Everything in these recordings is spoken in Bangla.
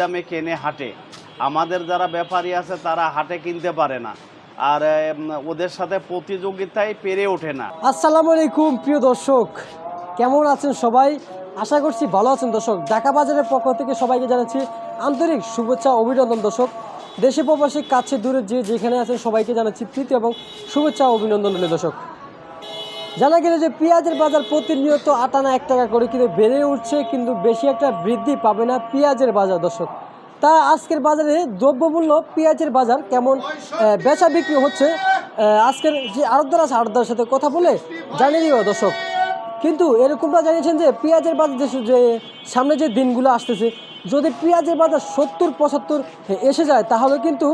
দামে কেনে হাটে। আমাদের যারা ব্যাপারী আছে, তারা হাটে কিনতে পারে না। আর ওদের সাথে প্রতিযোগিতায় পেরে ওঠে না। আসসালামু আলাইকুম, প্রিয় দর্শক। কেমন আছেন সবাই? আশা করছি ভালো আছেন দর্শক। ঢাকা বাজারের পক্ষ থেকে সবাইকে জানাচ্ছি আন্তরিক শুভেচ্ছা অভিনন্দন দর্শক। দেশে প্রবাসী, কাছে দূরে যে যেখানে আছেন, সবাইকে জানাচ্ছি প্রীতি এবং শুভেচ্ছা অভিনন্দন দর্শক। জানা গেল যে পেঁয়াজের বাজার প্রতিনিয়ত আটানা এক টাকা করে কিন্তু বেড়ে উঠছে, কিন্তু বেশি একটা বৃদ্ধি পাবে না পেঁয়াজের বাজার দর্শক। তা আজকের বাজারে দ্রব্যমূল্য পেঁয়াজের বাজার কেমন বেচা বিক্রি হচ্ছে আজকের যে আড়তদার আছে আড়তদার সাথে কথা বলে জানিয়ে দিও দর্শক। কিন্তু এরকমটা জানিয়েছেন যে পেঁয়াজের বাজার যে যে সামনে যে দিনগুলো আসতেছে, যদি পেঁয়াজের বাজার সত্তর পঁচাত্তর এসে যায়, তাহলে কিন্তু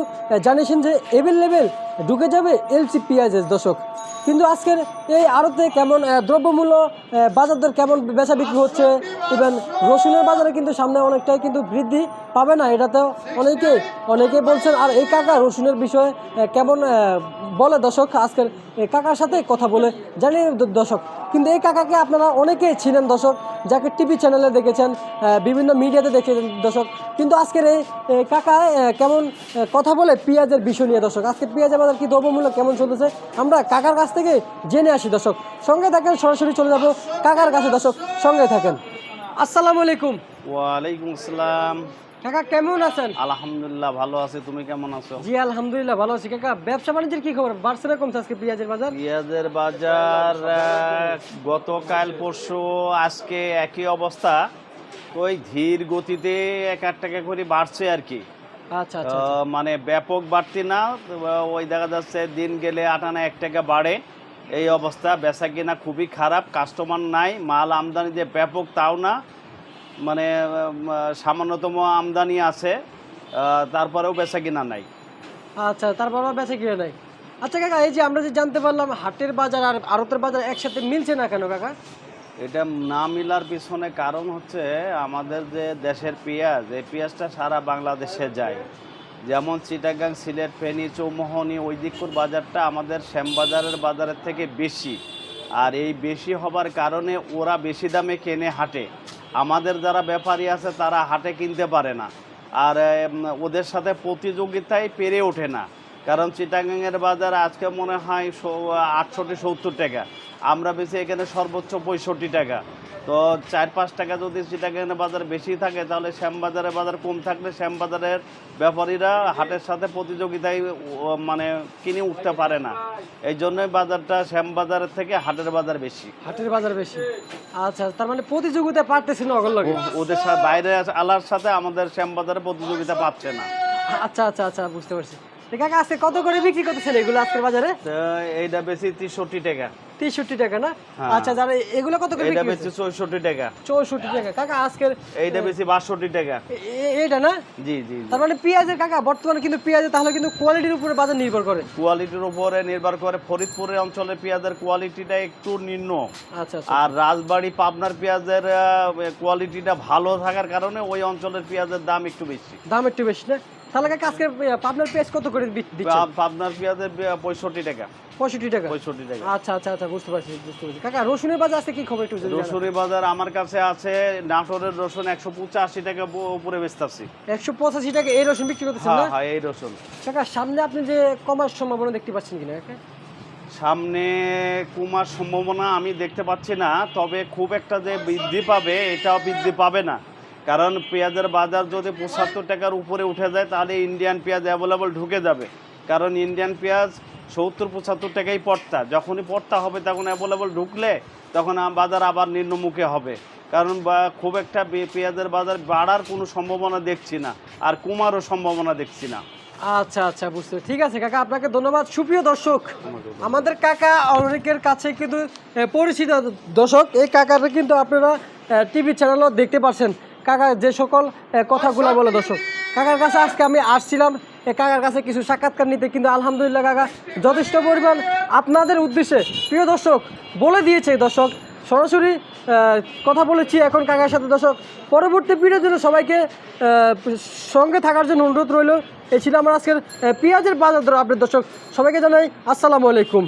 জানিয়েছেন যে এভেলেবেল ঢুকে যাবে এলসি পেঁয়াজের দর্শক। কিন্তু আজকের এই আড়তে কেমন দ্রব্যমূল্য বাজার দর কেমন বেচা বিক্রি হচ্ছে ইভেন রসুনের বাজারে কিন্তু সামনে অনেকটাই কিন্তু বৃদ্ধি পাবে না, এটাতেও অনেকে অনেকে বলছেন, আর এই কাকা রসুনের বিষয়ে কেমন বলে দর্শক, আজকের কাকার সাথে কথা বলে জানি দ- দর্শক। কিন্তু এই কাকাকে আপনারা অনেকেই ছিলেন দর্শক, যাকে টিভি চ্যানেলে দেখেছেন বিভিন্ন মিডিয়াতে দেখেছেন দর্শক। কিন্তু আজকের এই কাকা কেমন কথা বলে পেঁয়াজের বিষয় নিয়ে দর্শক। আজকে পেঁয়াজের বাজার কি দ্রব্যমূল্য কেমন চলতেছে? আমরা কাকার কাছ থেকে জেনে আসি দর্শক। সঙ্গে থাকেন সরাসরি চলে যাব কাকার কাছে দর্শক। সঙ্গে থাকেন। আসসালামু আলাইকুম। ওয়ালাইকুম আসসালাম। কাকা কেমন আছেন? আলহামদুলিল্লাহ ভালো আছি। তুমি কেমন আছো? জি আলহামদুলিল্লাহ ভালো আছি। কাকা ব্যবসা বাণিজ্যের কি খবর? বাড়ছে না কমছে আজকে পেঁয়াজের বাজার? পেঁয়াজের বাজার গতকাল পরশু আজকে একই অবস্থা। ওই ধীর গতিতে এক টাকা করে বাড়ছে আর কি। মানে ব্যাপক বাড়তি না ওই দেখা যাচ্ছে দিন গেলে আটানা এক টাকা বাড়ে। এই অবস্থা বেচা কিনা খুবই খারাপ কাস্টমার নাই মাল আমদানি যে ব্যাপক তাও না। মানে সামান্যতম আমদানি আছে তারপরেও বেচা কিনা নাই। আচ্ছা তারপর আবার বেঁচে গিয়ে নাই। আচ্ছা কাকা এই যে আমরা যে জানতে পারলাম হাটের বাজার আর আড়তের বাজার একসাথে মিলছে না কেন কাকা? এটা না মিলার পিছনে কারণ হচ্ছে আমাদের যে দেশের পেঁয়াজ, এই পেঁয়াজটা সারা বাংলাদেশে যায়। যেমন চিটাগাং, সিলেট, ফেনী, চৌমোহনী, ওই দিকপুর বাজারটা আমাদের শ্যামবাজারের বাজারের থেকে বেশি। আর এই বেশি হবার কারণে ওরা বেশি দামে কেনে হাটে। আমাদের যারা ব্যাপারী আছে তারা হাটে কিনতে পারে না। আর ওদের সাথে প্রতিযোগিতায় পেরে ওঠে না। কারণ চিটাগাংয়ের বাজার আজকে মনে হয় আটষট্টি সত্তর টাকা। আমরা বেশি এখানে সর্বোচ্চ পঁয়ষট্টি টাকা। তো চার পাঁচ টাকা যদি চিটাগাংয়ের বাজার বেশি থাকে তাহলে শ্যামবাজারের বাজার কম থাকলে শ্যামবাজারের ব্যাপারীরা হাটের সাথে প্রতিযোগিতায় মানে কিনে উঠতে পারে না। এই জন্যই বাজারটা শ্যামবাজারের থেকে হাটের বাজার বেশি। হাটের বাজার বেশি। আচ্ছা তার মানে প্রতিযোগিতা পারতেছি না ওদের সাথে বাইরে আলার সাথে আমাদের শ্যামবাজারে প্রতিযোগিতা পাচ্ছে না। আচ্ছা আচ্ছা আচ্ছা বুঝতে পারছি। কাকা আজকে কত করে বিক্রি করতেছেন এগুলো আজকের বাজারে? এইটা বেশি তেষট্টি টাকা। তেষট্টি টাকা না? হ্যাঁ। আচ্ছা যারা এগুলো কত করে বিক্রি বেশি চৌষট্টি টাকা। কাকা আজকের এইটা বেশি বাষট্টি টাকা। এ- এ- এইটা না? জি জি জি। তার মানে পেঁয়াজের কাকা বর্তমানে কিন্তু তাহলে কিন্তু কোয়ালিটির উপরে বাজার নির্ভর করে। কোয়ালিটির উপরে নির্ভর করে। ফরিদপুরের অঞ্চলের পেঁয়াজের কোয়ালিটিটা একটু নিম্ন। আচ্ছা আচ্ছা। আর রাজবাড়ি পাবনার পেঁয়াজের কোয়ালিটিটা ভালো থাকার কারণে ওই অঞ্চলের পেঁয়াজের দাম একটু বেশি। দাম একটু বেশি না? তাহলে আজকে পাবনার পেঁয়াজ কত করে পাবনার পেঁয়াজের পঁয়ষট্টি টাকা। পঁয়ষট্টি টাকা? পঁয়ষট্টি টাকা। আচ্ছা আচ্ছা আচ্ছা বুঝতে পারছি বুঝতে পারছি। কাকা রসুনের বাজার আছে কি খবর একটু যদি জানান। রসুনি বাজার আমার কাছে আছে নাটোরের রসুন একশো পঁচাশি টাকা উপরে বেচতেছি। একশো পঁচাশি টাকা এই রসুন বিক্রি করতেছেন হ্যাঁ না? হ্যাঁ এই রসুন। কাকা সামনে আপনি যে কমার সম্ভাবনা দেখতে পাচ্ছেন কিনা সামনে কুমার সম্ভাবনা আমি দেখতে পাচ্ছি না তবে খুব একটা যে বৃদ্ধি পাবে এটাও বৃদ্ধি পাবে না। কারণ পেঁয়াজের বাজার যদি পঁচাত্তর টাকার উপরে উঠে যায় তাহলে ইন্ডিয়ান পেঁয়াজ অ্যাভেলেবল ঢুকে যাবে। কারণ ইন্ডিয়ান পেঁয়াজ সত্তর পঁচাত্তর টাকাই পড়তা। যখনই পড়তা হবে তখন অ্যাভেলেবল ঢুকলে তখন বাজার আবার নিম্নমুখে হবে। কারণ বা- খুব একটা পেঁয়াজের বাজার বাড়ার কোনো সম্ভাবনা দেখছি না আর কুমারও সম্ভাবনা দেখছি না। আচ্ছা আচ্ছা বুঝতে ঠিক আছে কাকা আপনাকে ধন্যবাদ। সুপ্রিয় দর্শক আমাদের কাকা অনেকের কাছে কিন্তু পরিচিত দর্শক। এই কাকাটা কিন্তু আপনারা টিভি চ্যানেলও দেখতে পাচ্ছেন কাকা যে সকল এ, কথাগুলো বলে দর্শক কাকার কাছে আজকে আমি আসছিলাম। কাকার কাছে কিছু সাক্ষাৎকার নিতে কিন্তু আলহামদুলিল্লাহ কাকা যথেষ্ট পরিমাণ আপনাদের উদ্দেশ্যে প্রিয় দর্শক বলে দিয়েছে দর্শক সরাসরি কথা বলেছি এখন কাকার সাথে। দর্শক পরবর্তী পিঢ়ির জন্য সবাইকে সঙ্গে থাকার জন্য অনুরোধ রইল। এই ছিল আমার আজকের পেঁয়াজের বাজার দর আপডেট। দর্শক সবাইকে জানাই আসসালামু আলাইকুম।